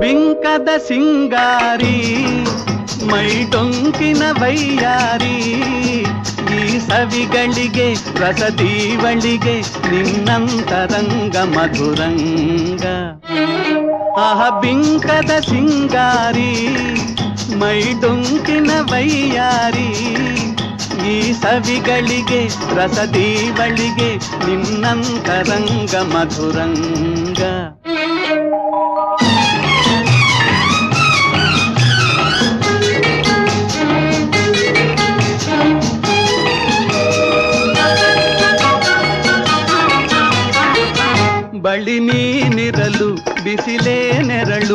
ಬಿಂಕದ ಸಿಂಗಾರಿ, ಮೈ ಡೊಂಕಿನ ವೈಯಾರಿ, ಈ ಸವಿಗಳಿಗೆ, ರಸದೀವಳಿಗೆ ನಿನ್ನಂತರಂಗ ಮಧುರಂಗ. ಆಹ, ಬಿಂಕದ ಸಿಂಗಾರಿ, ಮೈ ಡೊಂಕಿನ ವೈಯಾರಿ, ಈ ಸವಿಗಳಿಗೆ, ರಸದೀವಳಿಗೆ ನಿನ್ನಂತರಂಗ ಮಧುರಂಗ. ಬಳಿ ನೀ ನಿರಲು ಬಿಸಿಲೇ ನೆರಳು